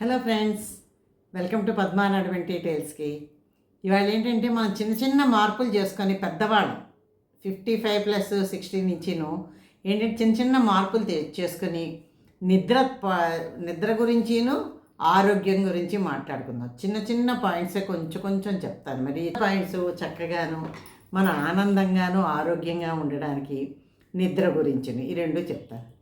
Hello friends welcome to Padma నడవంటి టైల్స్కి ఇవాళ ఏంటంటే మనం చిన్న చిన్న మార్పులు చేసుకొని పెద్దవాళ్ళం. ఫిఫ్టీ ఫైవ్ ప్లస్ సిక్స్టీ నుంచిను ఏంటంటే చిన్న చిన్న మార్పులు చేసుకొని నిద్ర ప- నిద్ర గురించిను ఆరోగ్యం గురించి మాట్లాడుకుందాం. చిన్న చిన్న పాయింట్సే కొంచెం కొంచెం చెప్తాను. మరి పాయింట్స్ చక్కగాను మన ఆనందంగాను ఆరోగ్యంగా ఉండడానికి నిద్ర గురించి ఈ రెండు చెప్తాను.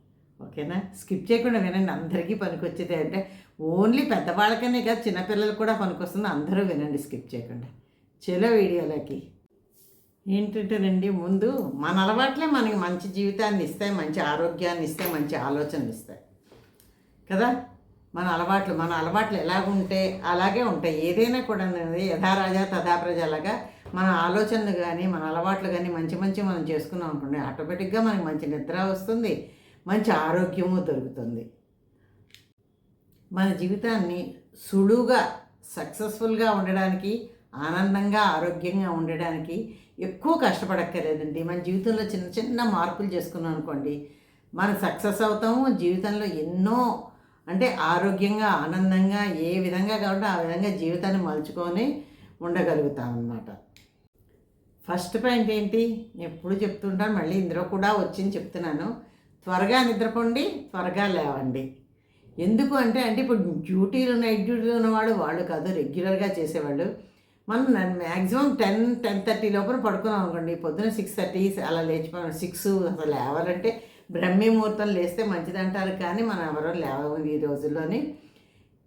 ఓకేనా? స్కిప్ చేయకుండా వినండి. అందరికీ పనికొచ్చేది అంటే ఓన్లీ పెద్దవాళ్ళకనే కాదు చిన్నపిల్లలకు కూడా పనికొస్తుంది. అందరూ వినండి స్కిప్ చేయకుండా. చలో వీడియోలోకి. ఏంటంటేనండి ముందు మన అలవాట్లే మనకి మంచి జీవితాన్ని ఇస్తాయి మంచి ఆరోగ్యాన్ని ఇస్తాయి మంచి ఆలోచనలు ఇస్తాయి. కదా? మన అలవాట్లు మన అలవాట్లు ఎలాగుంటే అలాగే ఉంటాయి. ఏదైనా కూడా యథారాజా తథా ప్రజలాగా మన ఆలోచనలు కానీ మన అలవాట్లు కానీ మంచి మంచి మనం చేసుకున్నాం అనుకోండి ఆటోమేటిక్గా మనకి మంచి నిద్ర వస్తుంది మంచి ఆరోగ్యము దొరుకుతుంది. మన జీవితాన్ని సులువుగా సక్సెస్ఫుల్గా ఉండడానికి ఆనందంగా ఆరోగ్యంగా ఉండడానికి ఎక్కువ కష్టపడక్కర్లేదండి. మన జీవితంలో చిన్న చిన్న మార్పులు చేసుకున్నాం అనుకోండి మనం సక్సెస్ అవుతాము జీవితంలో ఎన్నో అంటే ఆరోగ్యంగా ఆనందంగా ఏ విధంగా కావాలంటే ఆ విధంగా జీవితాన్ని మలుచుకొని ఉండగలుగుతాం అన్నమాట ఫస్ట్ పాయింట్ ఏంటి? నేను ఎప్పుడు చెప్తుంటాను మళ్ళీ ఇందులో కూడా వచ్చింది చెప్తున్నాను. త్వరగా నిద్రపోండి త్వరగా లేవండి. ఎందుకు అంటే అంటే ఇప్పుడు డ్యూటీలు నైట్ డ్యూటీలో ఉన్నవాడు వాళ్ళు కాదు రెగ్యులర్గా చేసేవాళ్ళు. మనం మ్యాక్సిమం టెన్ టెన్ థర్టీ లోపల పడుకున్నాం అనుకోండి పొద్దున సిక్స్ థర్టీ అలా లేచిపోయాం సిక్స్ అసలు లేవాలంటే బ్రహ్మీ ముహూర్తం లేస్తే మంచిది అంటారు కానీ మనం ఎవరో లేవము ఈ రోజుల్లోని.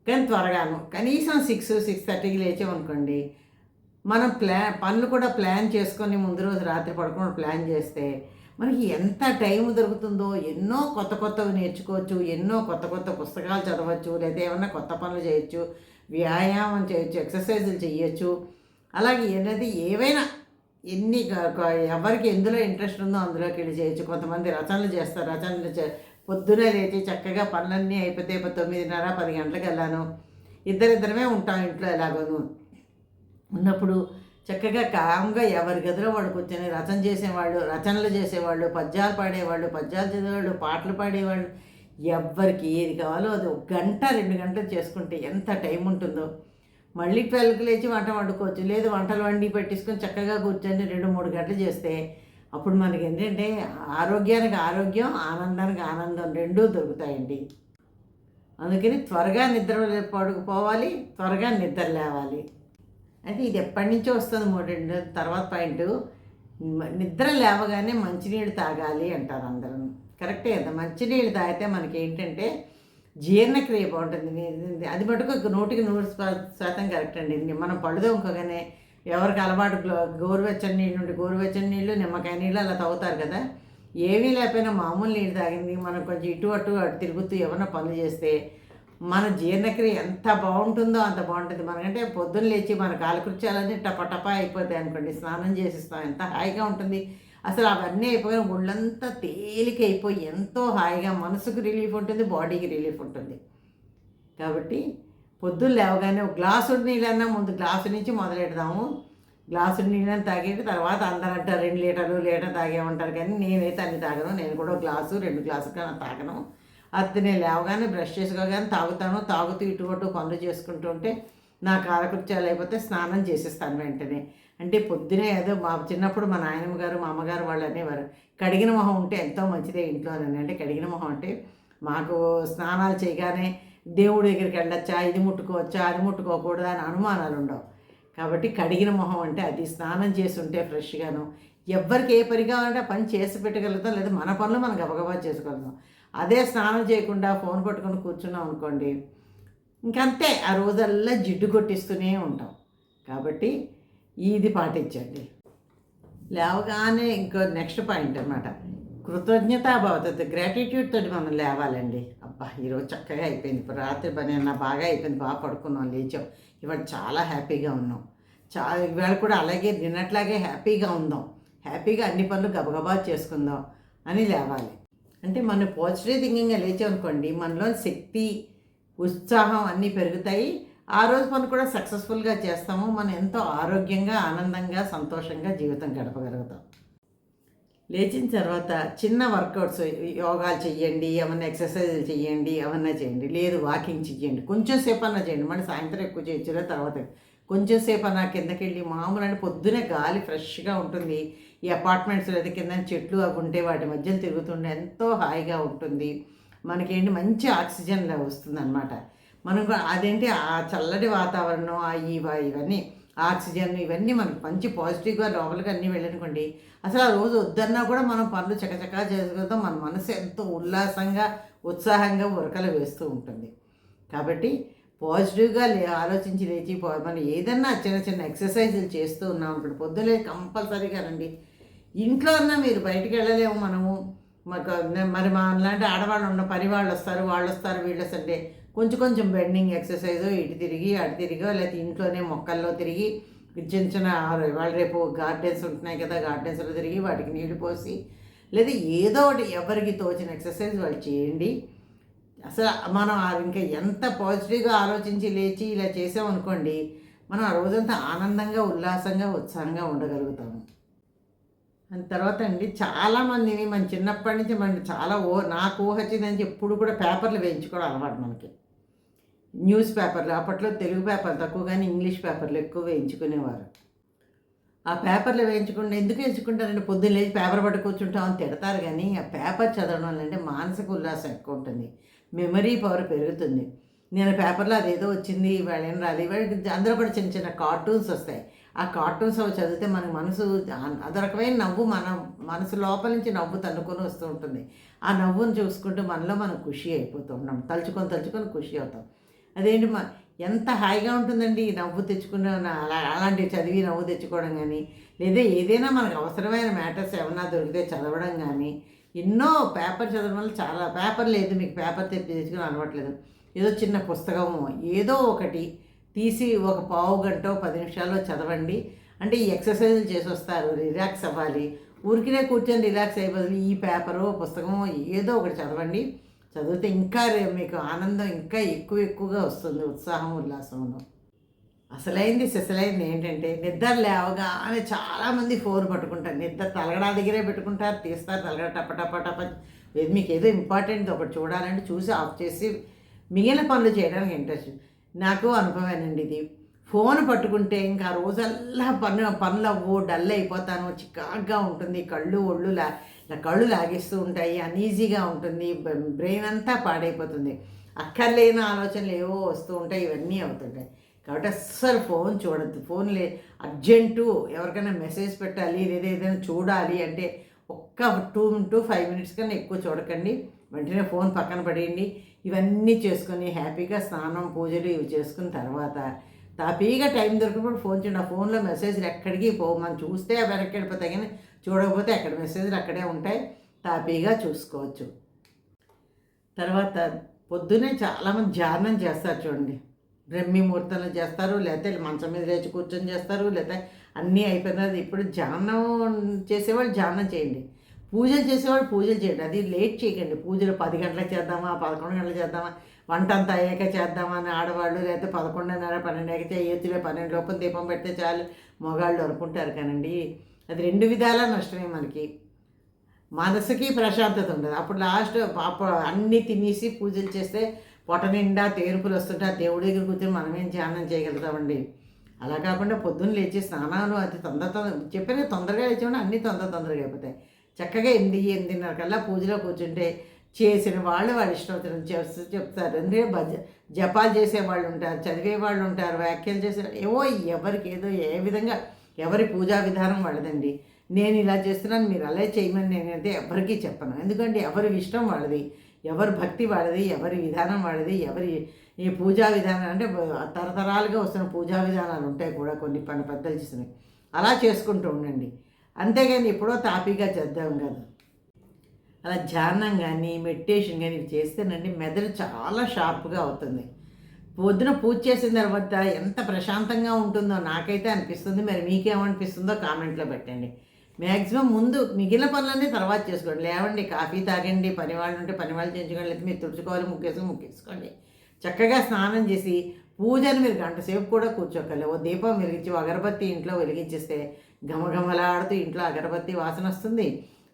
కానీ త్వరగాను కనీసం సిక్స్ సిక్స్ థర్టీకి లేచామనుకోండి మనం ప్లా పనులు కూడా ప్లాన్ చేసుకొని ముందు రోజు రాత్రి పడుకుని ప్లాన్ చేస్తే మనకి ఎంత టైం దొరుకుతుందో ఎన్నో కొత్త కొత్తవి నేర్చుకోవచ్చు ఎన్నో కొత్త కొత్త పుస్తకాలు చదవచ్చు లేదా ఏమన్నా కొత్త పనులు చేయొచ్చు వ్యాయామం చేయొచ్చు ఎక్సర్సైజులు చేయొచ్చు. అలాగే ఏంటంటే ఏవైనా ఎన్ని ఎవరికి ఎందులో ఇంట్రెస్ట్ ఉందో అందులోకి వెళ్ళి చేయొచ్చు. కొంతమంది రచనలు చేస్తారు. రచనలు చే పొద్దునే లేచి చక్కగా పనులన్నీ అయిపోతే ఇప్పుడు తొమ్మిదిన్నర పది గంటలకు వెళ్ళాను. ఇద్దరిద్దరమే ఉంటాం ఇంట్లో ఎలాగోను. ఉన్నప్పుడు చక్కగా కామ్గా ఎవరి గదిలో వాడు కూర్చొని రచన చేసేవాళ్ళు రచనలు చేసేవాళ్ళు పద్యాలు పాడేవాళ్ళు పద్యాలు చదివేవాళ్ళు పాటలు పాడేవాళ్ళు ఎవ్వరికి ఏది కావాలో అది ఒక గంట రెండు గంటలు చేసుకుంటే ఎంత టైం ఉంటుందో. మళ్ళీ ట్వెల్వ్కి లేచి వంట వండుకోవచ్చు లేదు వంటలు వండి పెట్టించుకొని చక్కగా కూర్చొని రెండు మూడు గంటలు చేస్తే అప్పుడు మనకి ఏంటంటే ఆరోగ్యానికి ఆరోగ్యం ఆనందానికి ఆనందం రెండూ దొరుకుతాయండి. అందుకని త్వరగా నిద్ర పడుకుపోవాలి త్వరగా నిద్ర లేవాలి. అయితే ఇది ఎప్పటి నుంచో వస్తుంది మూడు తర్వాత పాయింట్. నిద్ర లేవగానే మంచినీళ్ళు తాగాలి అంటారు అందరూ. కరెక్టే కదా? మంచినీళ్ళు తాగితే మనకి ఏంటంటే జీర్ణక్రియ బాగుంటుంది. అది మటుకు నూటికి నూరు శాతం కరెక్ట్ అండి. మనం పళ్ళు తోముకోగానే ఎవరికి అలవాటు గోరువెచ్చని నీళ్ళు ఉంటే గోరువెచ్చని నీళ్ళు నిమ్మకాయ నీళ్ళు అలా తాగుతారు కదా? ఏమీ లేకపోయినా మామూలు నీళ్ళు తాగింది. మనం కొంచెం ఇటు అటు అటు తిరుగుతూ ఏమైనా పనులు చేస్తే మన జీర్ణక్రియ ఎంత బాగుంటుందో అంత బాగుంటుంది. మనకంటే పొద్దున్న లేచి మన కాలకృత్యాలన్నీ టపటపా అయిపోతాయి అనుకోండి. స్నానం చేసిస్తాం. ఎంత హాయిగా ఉంటుంది. అసలు అవన్నీ అయిపోయిన ఒళ్ళంతా తేలిక అయిపోయి ఎంతో హాయిగా మనసుకు రిలీఫ్ ఉంటుంది బాడీకి రిలీఫ్ ఉంటుంది. కాబట్టి పొద్దున్న లేవగానే ఒక గ్లాసు నీళ్ళన్నా ముందు గ్లాసు నుంచి మొదలెడదాము. గ్లాసు నీళ్ళని తాగేట తర్వాత అందరూ అంటారు రెండు లీటర్లు లీటర్ తాగేమంటారు. కానీ నేనైతే అన్ని తాగను. నేను కూడా గ్లాసు రెండు గ్లాసులు కన్నా తాగను. అతనే లేవగానే బ్రష్ చేసుకోగానే తాగుతాను తాగుతూ ఇటు అటు పనులు చేసుకుంటూ ఉంటే నా కాలకృత్యాలు అయిపోతే స్నానం చేసేస్తాను వెంటనే. అంటే పొద్దునే ఏదో మా చిన్నప్పుడు మా నాయనమ్మ గారు మా అమ్మగారు వాళ్ళు అనేవారు కడిగిన మొహం ఉంటే ఎంతో మంచిదే ఇంట్లోనని అంటే కడిగిన మొహం అంటే మాకు స్నానాలు చేయగానే దేవుడి దగ్గరికి వెళ్ళొచ్చా ఇది ముట్టుకోవచ్చా అది ముట్టుకోకూడదా అని అనుమానాలు ఉండవు. కాబట్టి కడిగిన మొహం అంటే అది స్నానం చేసి ఉంటే ఫ్రెష్గాను. ఎవ్వరికి ఏ పని కావాలంటే పని చేసి పెట్టగలుగుతాం లేదా మన పనులు మనం గబగబా చేసుకోగలుగుతాం. అదే స్నానం చేయకుండా ఫోన్ పట్టుకొని కూర్చున్నాం అనుకోండి ఇంకంతే. ఆ రోజల్లా జిడ్డు కొట్టిస్తూనే ఉంటాం. కాబట్టి ఇది పాటించండి. లేవగానే ఇంకో నెక్స్ట్ పాయింట్ అనమాట కృతజ్ఞతాభావత గ్రాటిట్యూడ్ తోటి మనం లేవాలండి. అబ్బా ఈరోజు చక్కగా అయిపోయింది. ఇప్పుడు రాత్రి పని అన్న బాగా అయిపోయింది. బాగా పడుకున్నాం లేచాం. ఇవాళ చాలా హ్యాపీగా ఉన్నాం. చాలా ఇవాళ కూడా అలాగే నిన్నట్లాగే హ్యాపీగా ఉందాం. హ్యాపీగా అన్ని పనులు గబగబా చేసుకుందాం అని లేవాలి. అంటే మనం పాజిటివ్ థింకింగ్గా లేచామనుకోండి మనలో శక్తి ఉత్సాహం అన్నీ పెరుగుతాయి. ఆ రోజు మనం కూడా సక్సెస్ఫుల్గా చేస్తాము. మనం ఎంతో ఆరోగ్యంగా ఆనందంగా సంతోషంగా జీవితం గడపగలుగుతాం. లేచిన తర్వాత చిన్న వర్కౌట్స్ యోగాలు చేయండి ఏమన్నా ఎక్సర్సైజులు చేయండి ఏమన్నా చేయండి లేదు వాకింగ్ చెయ్యండి. కొంచెం సేపు అన్నా చేయండి మళ్ళీ సాయంత్రం ఎక్కువ చేయొచ్చు తర్వాత కొంచెంసేపు నా కిందకి వెళ్ళి మామూలు అంటే పొద్దునే గాలి ఫ్రెష్గా ఉంటుంది. ఈ అపార్ట్మెంట్స్లో అయితే కింద చెట్లు అవి ఉంటే వాటి మధ్యలో తిరుగుతుండే ఎంతో హాయిగా ఉంటుంది. మనకేంటి మంచి ఆక్సిజన్ వస్తుంది అనమాట మనం అదేంటి ఆ చల్లటి వాతావరణం ఆ ఇవన్నీ ఆక్సిజన్ ఇవన్నీ మనకు మంచి పాజిటివ్గా లోపలికి అన్నీ వెళ్ళనుకోండి. అసలు ఆ రోజు వద్దన్నా కూడా మనం పనులు చకచకా చేసుకుంటాం. మన మనసు ఎంతో ఉల్లాసంగా ఉత్సాహంగా ఉరకలు వేస్తూ ఉంటుంది. కాబట్టి పాజిటివ్గా లే ఆలోచించి లేచి పో- మనం ఏదన్నా చిన్న చిన్న ఎక్సర్సైజులు చేస్తూ ఉన్నాం ఇప్పుడు పొద్దులే కంపల్సరీగా రండి. ఇంట్లో అన్నా మీరు బయటికి వెళ్ళలేము మనము. మాకు మరి మా లాంటి ఆడవాళ్ళు ఉన్న పని వాళ్ళు వస్తారు వాళ్ళు వస్తారు వీళ్ళు వస్తుంటే కొంచెం కొంచెం బెండింగ్ ఎక్సర్సైజ్ ఇటు తిరిగి అటు తిరిగో లేకపోతే ఇంట్లోనే మొక్కల్లో తిరిగి చిన్న చిన్న వాళ్ళు రేపు గార్డెన్స్ ఉంటున్నాయి కదా గార్డెన్స్లో తిరిగి వాటికి నీళ్ళు పోసి లేదా ఏదో ఒకటి ఎవరికి తోచిన ఎక్సర్సైజ్ వాళ్ళు చేయండి. అసలు మనం ఆ ఇంకా ఎంత పాజిటివ్గా ఆలోచించి లేచి ఇలా చేసామనుకోండి మనం ఆ రోజంతా ఆనందంగా ఉల్లాసంగా ఉత్సాహంగా ఉండగలుగుతాము. అండ్ తర్వాత అండి చాలామందిని మన చిన్నప్పటి నుంచి మనం చాలా ఓ నాకు ఊహ వచ్చిందని ఎప్పుడు కూడా పేపర్లు వేయించుకోవడం అలవాటు మనకి. న్యూస్ పేపర్లు అప్పట్లో తెలుగు పేపర్లు తక్కువ కానీ ఇంగ్లీష్ పేపర్లు ఎక్కువ వేయించుకునేవారు. ఆ పేపర్లు వేయించుకుంటే ఎందుకు వేయించుకుంటారంటే పొద్దున్న లేచి పేపర్ పట్టు కూర్చుంటాం అని తిడతారు కానీ ఆ పేపర్ చదవడం వల్ల అంటే మానసిక ఉల్లాసం ఎక్కువ ఉంటుంది. మెమరీ పవర్ పెరుగుతుంది. నేను పేపర్లో అదేదో వచ్చింది ఇవాళ ఏం రాదు ఇవాళ అందరూ కూడా చిన్న చిన్న కార్టూన్స్ వస్తాయి. ఆ కార్టూన్స్ అవి చదివితే మన మనసు అదొరకమైన నవ్వు మన మనసు లోపల నుంచి నవ్వు తన్నుకొని వస్తూ ఉంటుంది. ఆ నవ్వును చూసుకుంటూ మనలో మనం ఖుషి అయిపోతూ ఉన్నాం. తలుచుకొని తలుచుకొని ఖుషి అవుతాం. అదేంటి మా ఎంత హాయిగా ఉంటుందండి ఈ నవ్వు తెచ్చుకున్న అలా అలాంటివి చదివి నవ్వు తెచ్చుకోవడం కానీ లేదా ఏదైనా మనకు అవసరమైన మ్యాటర్స్ ఏమన్నా దొరికితే చదవడం కానీ ఎన్నో పేపర్ చదవడం వల్ల చాలా పేపర్ లేదు మీకు పేపర్ తెప్పి తెచ్చుకుని అలవాట్లేదు. ఏదో చిన్న పుస్తకము ఏదో ఒకటి తీసి ఒక పావు గంట పది నిమిషాల్లో చదవండి. అంటే ఈ ఎక్సర్సైజులు చేసి వస్తారు రిలాక్స్ అవ్వాలి. ఊరికినే కూర్చొని రిలాక్స్ అయిపోతుంది ఈ పేపరు పుస్తకము ఏదో ఒకటి చదవండి. చదివితే ఇంకా మీకు ఆనందం ఇంకా ఎక్కువ ఎక్కువగా వస్తుంది ఉత్సాహం ఉల్లాసంలో. అసలైంది సిసలైంది ఏంటంటే నిద్ర లేవగానే చాలామంది ఫోన్ పట్టుకుంటారు. నిద్ర తలగడా దగ్గరే పెట్టుకుంటారు తీస్తారు తలగడ టప టప టప. ఇది మీకు ఏదో ఇంపార్టెంట్ ఒకటి చూడాలంటే చూసి ఆఫ్ చేసి మిగిలిన పనులు చేయడానికి ఇంట్రెస్ట్. నాకు అనుభవేనండి ఇది. ఫోన్ పట్టుకుంటే ఇంకా రోజల్లా పన్ను పనులు అవ్వు డల్ అయిపోతాను చికాగ్గా ఉంటుంది కళ్ళు ఒళ్ళు లా కళ్ళు లాగేస్తూ ఉంటాయి అన్ఈజీగా ఉంటుంది బ్రెయిన్ అంతా పాడైపోతుంది. అక్కర్లేని ఆలోచనలు ఏవో వస్తూ ఉంటాయి ఇవన్నీ అవుతుంటాయి. కాబట్టి అస్సలు ఫోన్ చూడద్దు. ఫోన్ లే అర్జెంటు ఎవరికైనా మెసేజ్ పెట్టాలి లేదా ఏదైనా చూడాలి అంటే ఒక్క టూ టు ఫైవ్ మినిట్స్ కన్నా ఎక్కువ చూడకండి. వెంటనే ఫోన్ పక్కన పడేయండి. ఇవన్నీ చేసుకొని హ్యాపీగా స్నానం పూజలు ఇవి చేసుకున్న తర్వాత తాపీగా టైం దొరికినప్పుడు ఫోన్ చేయండి. ఆ ఫోన్లో మెసేజ్లు ఎక్కడికి పో మనం చూస్తే అవి వెనక్కి కానీ చూడకపోతే అక్కడ మెసేజ్లు అక్కడే ఉంటాయి. తాపీగా చూసుకోవచ్చు. తర్వాత పొద్దునే చాలామంది ధ్యానం చేస్తారు చూడండి. బ్రహ్మి ముహూర్తంలో చేస్తారు లేకపోతే మంచం మీద లేచి కూర్చొని చేస్తారు లేకపోతే అన్నీ అయిపోయినది ఇప్పుడు ధ్యానం చేసేవాళ్ళు ధ్యానం చేయండి. పూజలు చేసేవాళ్ళు పూజలు చేయండి. అది లేట్ చేయకండి. పూజలు పది గంటలకు చేద్దామా పదకొండు గంటలకు చేద్దామా వంట అంతా అయ్యాక చేద్దామా అని ఆడవాళ్ళు లేకపోతే పదకొండున్నర పన్నెండు అయ్యాక చేయొచ్చులే పన్నెండు లోపల దీపం పెడితే చాలు మగాళ్ళు అనుకుంటారు కానండి. అది రెండు విధాల నష్టమే మనకి. మనసుకి ప్రశాంతత ఉండదు. అప్పుడు లాస్ట్ పాప అన్నీ తినేసి పూజలు చేస్తే పొట నిండా తేరుపులు వస్తుంటే ఆ దేవుడి దగ్గర కూర్చొని మనమేం ధ్యానం చేయగలుగుతామండి? అలా కాకుండా పొద్దున్న లేచి స్నానాలు అది తొందర తొందర చెప్పిన తొందరగా లేచామంటే అన్నీ తొందర తొందరగా అయిపోతాయి. చక్కగా ఎనిమిది ఎనిమిదిన్నర కల్లా పూజలో కూర్చుంటే చేసిన వాళ్ళు వాళ్ళ ఇష్టం చేస్తూ చెప్తారు. ఎందుకంటే భజ జపాలు చేసే వాళ్ళు ఉంటారు చదివే వాళ్ళు ఉంటారు వ్యాఖ్యలు చేసే ఏవో ఎవరికి ఏదో ఏ విధంగా ఎవరి పూజా విధానం వాళ్ళదండి. నేను ఇలా చేస్తున్నాను మీరు అలా చేయమని నేనైతే ఎవరికీ చెప్పను. ఎందుకంటే ఎవరి ఇష్టం వాళ్ళది. ఎవరి భక్తి వాళ్ళది ఎవరి విధానం వాళ్ళది ఎవరి ఈ పూజా విధానం అంటే తరతరాలుగా వస్తున్న పూజా విధానాలు ఉంటాయి కూడా కొన్ని పని పెద్దలు చేసినవి అలా చేసుకుంటూ ఉండండి. అంతేగాని ఎప్పుడో తాపీగా చేద్దాం కదా. అలా ధ్యానం కానీ మెడిటేషన్ కానీ ఇవి చేస్తేనండి మెదడు చాలా షార్ప్గా అవుతుంది. పొద్దున పూజ చేసిన తర్వాత ఎంత ప్రశాంతంగా ఉంటుందో నాకైతే అనిపిస్తుంది. మరి మీకేమనిపిస్తుందో కామెంట్లో పెట్టండి. మ్యాక్సిమం ముందు మిగిలిన పనులన్నీ తర్వాత చేసుకోండి. లేవండి కాఫీ తాగండి పని వాళ్ళు ఉంటే పని వాళ్ళు చేయించుకోండి లేకపోతే మీరు తుడుచుకోవాలి ముక్కేసుకుని ముక్కేసుకోండి చక్కగా స్నానం చేసి పూజను మీరు గంట సేపు కూడా కూర్చోకలే ఓ దీపం వెలిగించి అగరబత్తి ఇంట్లో వెలిగించేస్తే గమగమలాడుతూ ఇంట్లో అగరబత్తి వాసన వస్తుంది.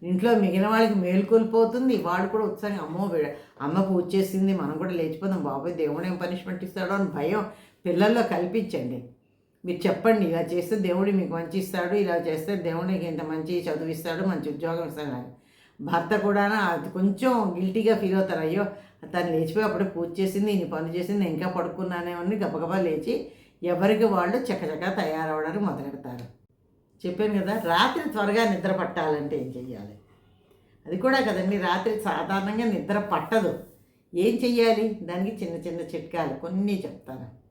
ఇంట్లో మిగిలిన వాళ్ళకి మేలుకొల్పోతుంది వాడు కూడా ఉత్సాహంగా అమ్మో అమ్మ పూజ చేసింది మనం కూడా లేచిపోదాం బాబోయ్ దేవుడు ఏం పనిష్మెంట్ ఇస్తాడో అని భయం పిల్లల్లో కల్పించండి. మీరు చెప్పండి ఇలా చేస్తే దేవుడు మీకు మంచి ఇస్తాడు ఇలా చేస్తే దేవుడికి ఇంత మంచి చదివిస్తాడు మంచి ఉద్యోగం ఇస్తాడు అని. భర్త కూడా అది కొంచెం గిల్టీగా ఫీల్ అవుతారు. అయ్యో తను లేచిపోయి అప్పుడు పూజ చేసింది ఇన్ని పనులు చేసింది ఇంకా పడుకున్నానే పడుకున్నానేమని గబగబా లేచి ఎవరికి వాళ్ళు చక్కచక్క తయారవడానికి మొదలెడతారు. చెప్పాను కదా రాత్రి త్వరగా నిద్ర పట్టాలంటే ఏం చెయ్యాలి? అది కూడా కదండి రాత్రి సాధారణంగా నిద్ర పట్టదు. ఏం చెయ్యాలి? దానికి చిన్న చిన్న చిట్కాలు కొన్ని చెప్తాను.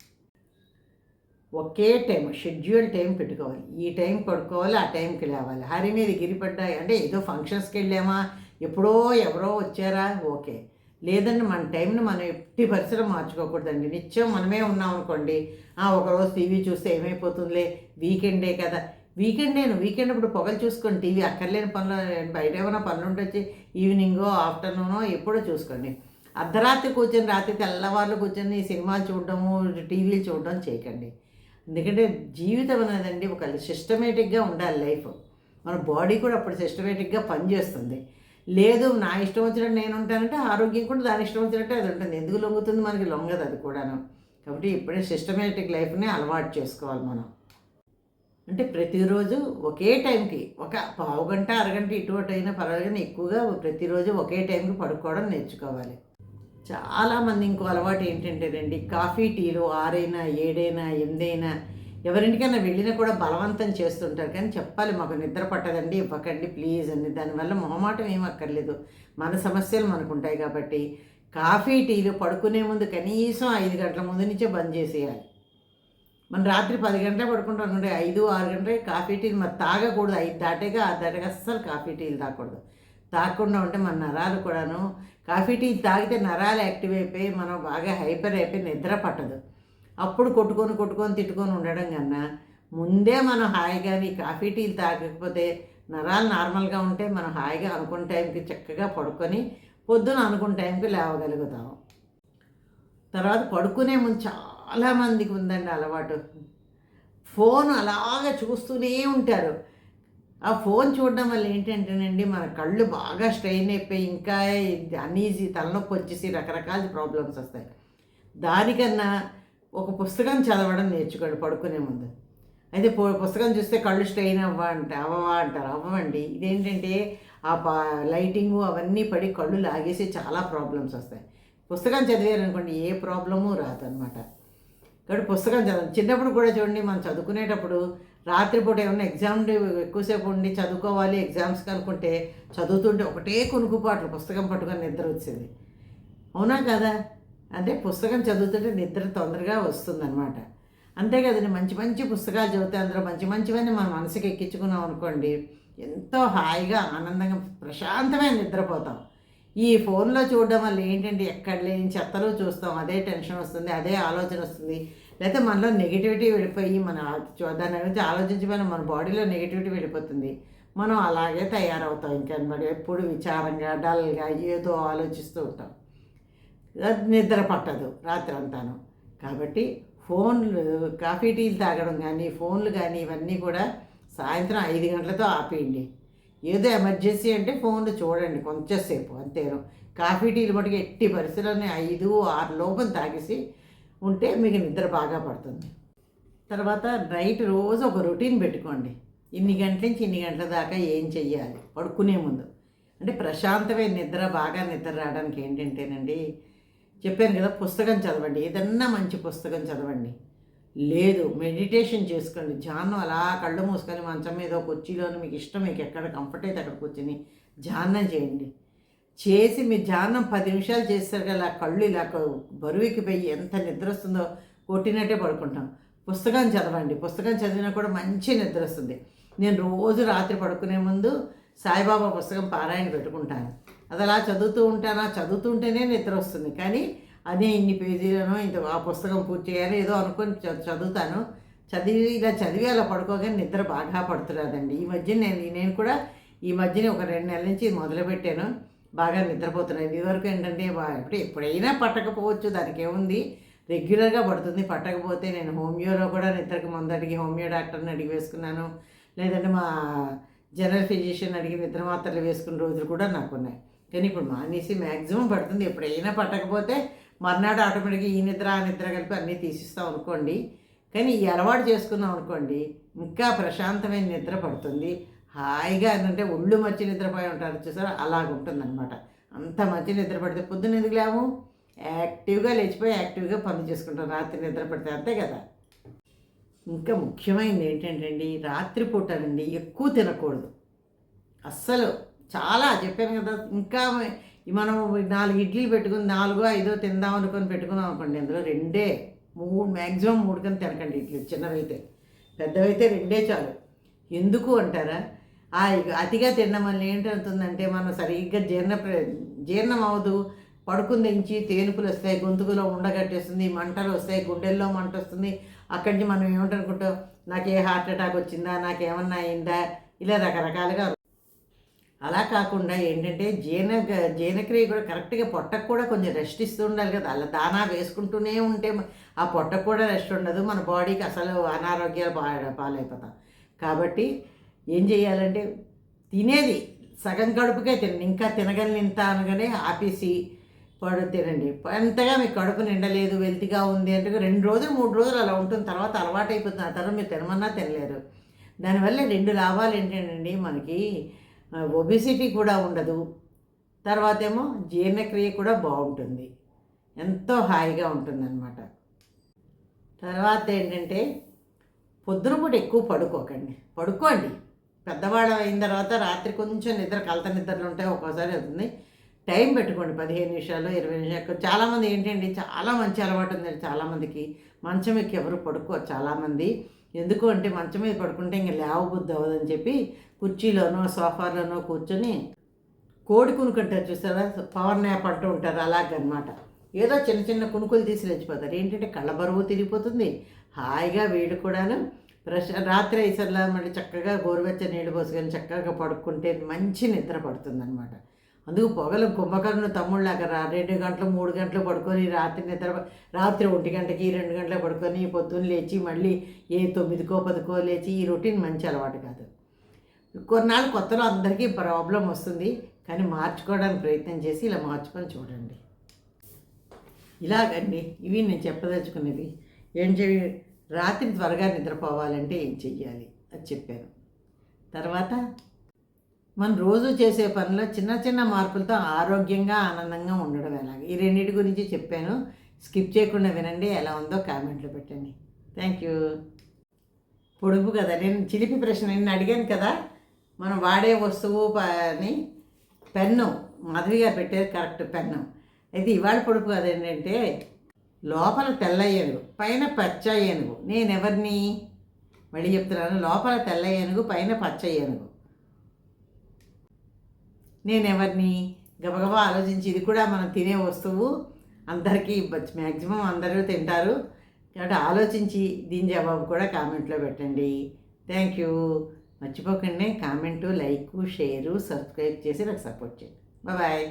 ఒకే టైం షెడ్యూల్ టైం పెట్టుకోవాలి. ఈ టైం పడుకోవాలి ఆ టైంకి లేవాలి. హరి మీద గిరిపడ్డాయి అంటే ఏదో ఫంక్షన్స్కి వెళ్ళామా? ఎప్పుడో ఎవరో వచ్చారా? ఓకే. లేదండి మన టైంని మనం ఎట్టి పరిసరం మార్చుకోకూడదండి. నిత్యం మనమే ఉన్నాం అనుకోండి ఒకరోజు టీవీ చూస్తే ఏమైపోతుందిలే? వీకెండే కదా. వీకెండేను వీకెండ్ ఇప్పుడు పొగలు చూసుకోండి. టీవీ అక్కర్లేని పనులు బయట ఏమైనా పనులు ఉంటే ఈవినింగో ఆఫ్టర్నూనో ఎప్పుడో చూసుకోండి. అర్ధరాత్రి కూర్చొని రాత్రి తెల్లవారులు కూర్చొని సినిమాలు చూడడము టీవీలు చూడడం చేయకండి. ఎందుకంటే జీవితం అనేదండి ఒక సిస్టమేటిక్గా ఉండాలి లైఫ్. మన బాడీ కూడా అప్పుడు సిస్టమేటిక్గా పనిచేస్తుంది. లేదు నా ఇష్టం వచ్చినట్టు నేను ఉంటానంటే ఆరోగ్యం కూడా దాని ఇష్టం వచ్చినట్టు అది ఉంటుంది. ఎందుకు లొంగుతుంది మనకి? లొంగదు అది కూడాను. కాబట్టి ఇప్పుడే సిస్టమేటిక్ లైఫ్ని అలవాటు చేసుకోవాలి మనం. అంటే ప్రతిరోజు ఒకే టైంకి ఒక పావు గంట అరగంట ఇటువంటి అయినా పర్వాలేదు ఎక్కువగా ప్రతిరోజు ఒకే టైంకి పడుకోవడం నేర్చుకోవాలి. చాలామంది ఇంకో అలవాటు ఏంటంటేనండి కాఫీ టీలు ఆరైనా ఏడైనా ఎనిమిదైనా ఎవరింటికైనా వెళ్ళినా కూడా బలవంతం చేస్తుంటారు. కానీ చెప్పాలి మాకు నిద్ర పట్టదండి ఇవ్వకండి ప్లీజ్ అని. దానివల్ల మొహమాటం ఏం అక్కర్లేదు. మన సమస్యలు మనకు ఉంటాయి కాబట్టి కాఫీ టీలు పడుకునే ముందు కనీసం ఐదు గంటల ముందు నుంచే బంద్ చేసేయాలి. మనం రాత్రి పది గంటలే పడుకుంటాం అనుకోండి ఐదు ఆరు గంటలే కాఫీ టీలు మరి తాగకూడదు. ఐదు దాటేగా ఆరు దాటేగా అస్సలు కాఫీ టీలు తాగకూడదు. తాగకుండా ఉంటే మన నరాలు కూడాను. కాఫీ టీ తాగితే నరాలు యాక్టివ్ అయిపోయి మనం బాగా హైపర్ అయిపోయి నిద్ర పట్టదు. అప్పుడు కొట్టుకొని కొట్టుకొని తిట్టుకొని ఉండడం కన్నా ముందే మనం హాయిగా ఈ కాఫీ టీలు తాగకపోతే నరాలు నార్మల్గా ఉంటే మనం హాయిగా అనుకున్న టైంకి చక్కగా పడుకొని పొద్దున అనుకున్న టైంకి లేవగలుగుతాం. తర్వాత పడుకునే ముందు చాలామందికి ఉందండి అలవాటు. ఫోన్ అలాగా చూస్తూనే ఉంటారు. ఆ ఫోన్ చూడడం వల్ల ఏంటంటేనండి మన కళ్ళు బాగా స్ట్రెయిన్ అయిపోయి ఇంకా అన్ఈజీ తలనొప్పి వచ్చేసి రకరకాల ప్రాబ్లమ్స్ వస్తాయి. దానికన్నా ఒక పుస్తకం చదవడం నేర్చుకోండి పడుకునే ముందు. అయితే పుస్తకం చూస్తే కళ్ళు స్ట్రెయిన్ అవ్వ అంటే అవ్వవా అంటారు. అవ్వండి. ఇదేంటంటే ఆ పా లైటింగు అవన్నీ పడి కళ్ళు లాగేసి చాలా ప్రాబ్లమ్స్ వస్తాయి. పుస్తకం చదివారనుకోండి ఏ ప్రాబ్లము రాదనమాట కాబట్టి పుస్తకం చదవండి చిన్నప్పుడు కూడా చూడండి మనం చదువుకునేటప్పుడు రాత్రిపూట ఏమన్నా ఎగ్జామ్ ఎక్కువసేపు ఉండి చదువుకోవాలి ఎగ్జామ్స్ కనుక్కుంటే చదువుతుంటే ఒకటే కొనుక్కుపాట్లు పుస్తకం పట్టుకొని నిద్ర వచ్చేది. అవునా కదా? అంటే పుస్తకం చదువుతుంటే నిద్ర తొందరగా వస్తుందన్నమాట. అంతే కదండి మంచి మంచి పుస్తకాలు చదివితే అందులో మంచి మంచివన్నీ మన మనసుకి ఎక్కించుకున్నాం అనుకోండి ఎంతో హాయిగా ఆనందంగా ప్రశాంతమైన నిద్రపోతాం. ఈ ఫోన్లో చూడడం వల్ల ఏంటంటే ఎక్కడ లేని చెత్తలు చూస్తాం. అదే టెన్షన్ వస్తుంది అదే ఆలోచన వస్తుంది. లేకపోతే మనలో నెగిటివిటీ వెళ్ళిపోయి మన చూ- దాని గురించి ఆలోచించమని మన బాడీలో నెగిటివిటీ వెళ్ళిపోతుంది. మనం అలాగే తయారవుతాం ఇంకా మరి ఎప్పుడు విచారంగా డల్గా ఏదో ఆలోచిస్తూ ఉంటాం. నిద్ర పట్టదు రాత్రి అంతాను. కాబట్టి ఫోన్లు కాఫీ టీలు తాగడం కానీ ఫోన్లు కానీ ఇవన్నీ కూడా సాయంత్రం ఐదు గంటలతో ఆపేయండి. ఏదో ఎమర్జెన్సీ అంటే ఫోన్ చూడండి కొంచెంసేపు అంతేను. కాఫీ టీలు మటుకు ఎట్టి పరిస్థితులని ఐదు ఆరు లోపల తాగేసి ఉంటే మీకు నిద్ర బాగా పడుతుంది. తర్వాత నైట్ రోజు ఒక రొటీన్ పెట్టుకోండి. ఇన్ని గంటల నుంచి ఇన్ని గంటల దాకా ఏం చెయ్యాలి? పడుకునే ముందు. అంటే ప్రశాంతమైన నిద్ర బాగా నిద్ర రావడానికి ఏంటంటేనండి చెప్పాను కదా పుస్తకం చదవండి. ఏదన్నా మంచి పుస్తకం చదవండి. లేదు మెడిటేషన్ చేసుకోండి. ధ్యానం అలా కళ్ళు మూసుకొని మంచం మీద కుర్చీలోని మీకు ఇష్టం మీకు ఎక్కడ కంఫర్ట్ అయితే అక్కడ కూర్చొని ధ్యానం చేయండి. చేసి మీరు ధ్యానం పది నిమిషాలు చేస్తారు కదా కళ్ళు ఇలా బరువుకి పోయి ఎంత నిద్ర వస్తుందో కొట్టినట్టే పడుకుంటాం. పుస్తకం చదవండి. పుస్తకం చదివినా కూడా మంచి నిద్ర వస్తుంది. నేను రోజు రాత్రి పడుకునే ముందు సాయిబాబా పుస్తకం పారాయణ పెట్టుకుంటాను. అది అలా చదువుతూ ఉంటానా? చదువుతుంటేనే నిద్ర వస్తుంది. కానీ అదే ఇన్ని పేజీలను ఇంత ఆ పుస్తకం పూర్తి చేయాలి ఏదో అనుకొని చదువుతాను. చదివి ఇలా చదివి అలా పడుకోగానే నిద్ర బాగా పడుతున్నదండి ఈ మధ్య నేను నేను కూడా ఈ మధ్యన ఒక రెండు నెలల నుంచి మొదలుపెట్టాను. బాగా నిద్రపోతున్నాను ఇదివరకు ఏంటంటే ఇప్పుడు ఎప్పుడైనా పట్టకపోవచ్చు. దానికి ఏముంది రెగ్యులర్గా పడుతుంది. పట్టకపోతే నేను హోమియోలో కూడా నిద్రకు ముందు అడిగి హోమియో డాక్టర్ని అడిగి వేసుకున్నాను. లేదంటే మా జనరల్ ఫిజిషియన్ అడిగి నిద్ర మాత్రలు వేసుకున్న రోజులు కూడా నాకు ఉన్నాయి కానీ ఇప్పుడు మానేసి మ్యాక్సిమం పడుతుంది. ఎప్పుడైనా పట్టకపోతే మర్నాడు ఆటోమేటిక్గా ఈ నిద్ర ఆ నిద్ర కలిపి అన్నీ తీసిస్తాం అనుకోండి. కానీ ఈ అలవాటు చేసుకున్నాం అనుకోండి ఇంకా ప్రశాంతమైన నిద్ర పడుతుంది. హాయిగా ఏంటంటే ఒళ్ళు మంచి నిద్రపోయి ఉంటారు చూసారా? అలాగ ఉంటుందన్నమాట. అంత మంచి నిద్ర పడితే పొద్దున్న ఎందుకు లేము? యాక్టివ్గా లేచిపోయి యాక్టివ్గా పనులు చేసుకుంటాం. రాత్రి నిద్ర పడితే అంతే కదా. ఇంకా ముఖ్యమైనది ఏంటంటే అండి రాత్రిపూటనండి ఎక్కువ తినకూడదు. అస్సలు చాలా చెప్పాను కదా ఇంకా మనం నాలుగు ఇడ్లీ పెట్టుకుని నాలుగో ఐదో తిందాం అనుకొని పెట్టుకున్నాం అనుకోండి అందులో రెండే మూడు మ్యాక్సిమం మూడు కన్నా తినకండి ఇడ్లీ చిన్నవైతే పెద్దవైతే రెండే చాలు. ఎందుకు అంటారా? ఆ అతిగా తినడం వల్ల ఏంటవుతుందంటే మనం సరిగ్గా జీర్ణ ప్ర- జీర్ణం అవ్వదు. పడుకుని దించి తేనుపులు వస్తాయి గొంతుకులో ఉండగట్టేస్తుంది మంటలు వస్తాయి గుండెల్లో మంట వస్తుంది. అక్కడి నుంచి మనం ఏమిటనుకుంటాం నాకు ఏ హార్ట్ అటాక్ వచ్చిందా? నాకేమన్నా అయిందా? ఇలా రకరకాలుగా అలా కాకుండా ఏంటంటే జీర్ణ జీర్ణక్రియ కూడా కరెక్ట్గా పొట్టకు కూడా కొంచెం రెస్ట్ ఇస్తూ ఉండాలి కదా. అలా దానా వేసుకుంటూనే ఉంటే ఆ పొట్టకు కూడా రెస్ట్ ఉండదు. మన బాడీకి అసలు అనారోగ్యాలు బాగా పాలైపోతాం కాబట్టి ఏం చేయాలంటే తినేది. సగం కడుపుకే తినండి. ఇంకా తినగలను ఇంత అనగానే ఆపేసి పడు తినండి. ఎంతగా మీకు కడుపు నిండలేదు వెల్తిగా ఉంది అంటే రెండు రోజులు మూడు రోజులు అలా ఉంటుంది. తర్వాత అలవాటు అయిపోతుంది ఆ తర్వాత మీరు తినమన్నా తినలేరు. దానివల్ల రెండు లాభాలు ఏంటంటే మనకి ఒబిసిటీ కూడా ఉండదు. తర్వాత ఏమో జీర్ణక్రియ కూడా బాగుంటుంది. ఎంతో హాయిగా ఉంటుందన్నమాట. తర్వాత ఏంటంటే పొద్దునపూట ఎక్కువ పడుకోకండి. పడుకోండి. పెద్దవాళ్ళం అయిన తర్వాత రాత్రి కొంచెం నిద్ర కలత నిద్రలు ఉంటాయి ఒక్కోసారి అవుతుంది. టైం పెట్టుకోండి. పదిహేను నిమిషాలు ఇరవై నిమిషాలు. చాలామంది ఏంటండి చాలా మంచి అలవాటు ఉంది చాలామందికి. మంచం ఎక్కి ఎవరు పడుకో చాలామంది. ఎందుకు అంటే మంచం మీద పడుకుంటే ఇంక లేవబుద్ధి అవ్వదని చెప్పి కుర్చీలోనో సోఫాలోనో కూర్చొని కోడి కునుకుంటారు చూసారా? పవర్ న్యాప్ అంటూ ఉంటారు అలాగనమాట. ఏదో చిన్న చిన్న కునుకులు తీసి రెచ్చిపోతారు. ఏంటంటే కళ్ళ బరువు తిరిగిపోతుంది. హాయిగా వీళ్ళు కూడాను ప్రశ రాత్రి అయ్యేసరిలా మళ్ళీ చక్కగా గోరువెచ్చ నీళ్ళు పోసుకొని చక్కగా పడుకుంటే మంచి నిద్ర పడుతుంది అనమాట అందుకు పొగలు కుంభకర్ణ తమ్ముళ్ళగా రెండు గంటలు మూడు గంటలు పడుకొని రాత్రి నిద్ర రాత్రి ఒంటి గంటకి రెండు గంటలు పడుకొని పొద్దున్న లేచి మళ్ళీ ఏ తొమ్మిదికో పదికో లేచి ఈ రొటీన్ మంచి అలవాటు కాదు. కొన్నాళ్ళు కొత్తలో అందరికీ ప్రాబ్లం వస్తుంది కానీ మార్చుకోవడానికి ప్రయత్నం చేసి ఇలా మార్చుకొని చూడండి. ఇలాగండి ఇవి నేను చెప్పదలుచుకునేది ఏం చెయ్యి రాత్రి త్వరగా నిద్రపోవాలంటే ఏం చెయ్యాలి? అది చెప్పాను. తర్వాత మనం రోజు చేసే పనిలో చిన్న చిన్న మార్పులతో ఆరోగ్యంగా ఆనందంగా ఉండడం ఎలాగ? ఈ రెండింటి గురించి చెప్పాను. స్కిప్ చేయకుండా వినండి. ఎలా ఉందో కామెంట్లో పెట్టండి. థ్యాంక్ యూ పొడుపు కదా. నేను చిలిపి ప్రశ్న నేను అడిగాను కదా. మనం వాడే వస్తువు ప- అని పెన్ను మాదిరిగా పెట్టేది కరెక్ట్ పెన్ను. అయితే ఇవాళ పొడుపు కదా ఏంటంటే లోపల తెల్ల ఏనుగు పైన పచ్చ ఏనుగు. నేను ఎవరిని? మళ్ళీ చెప్తున్నాను. లోపల తెల్ల ఏనుగు పైన పచ్చ ఏనుగు. నేను ఎవరిని గబగబా ఆలోచించి ఇది కూడా మనం తినే వస్తువు అందరికీ మ్యాక్సిమం అందరూ తింటారు. కాబట్టి ఆలోచించి దీని జవాబు కూడా కామెంట్లో పెట్టండి. Thank you. మర్చిపోకండి కామెంటు లైక్ షేరు సబ్స్క్రైబ్ చేసి నాకు సపోర్ట్ చేయండి. బాయ్.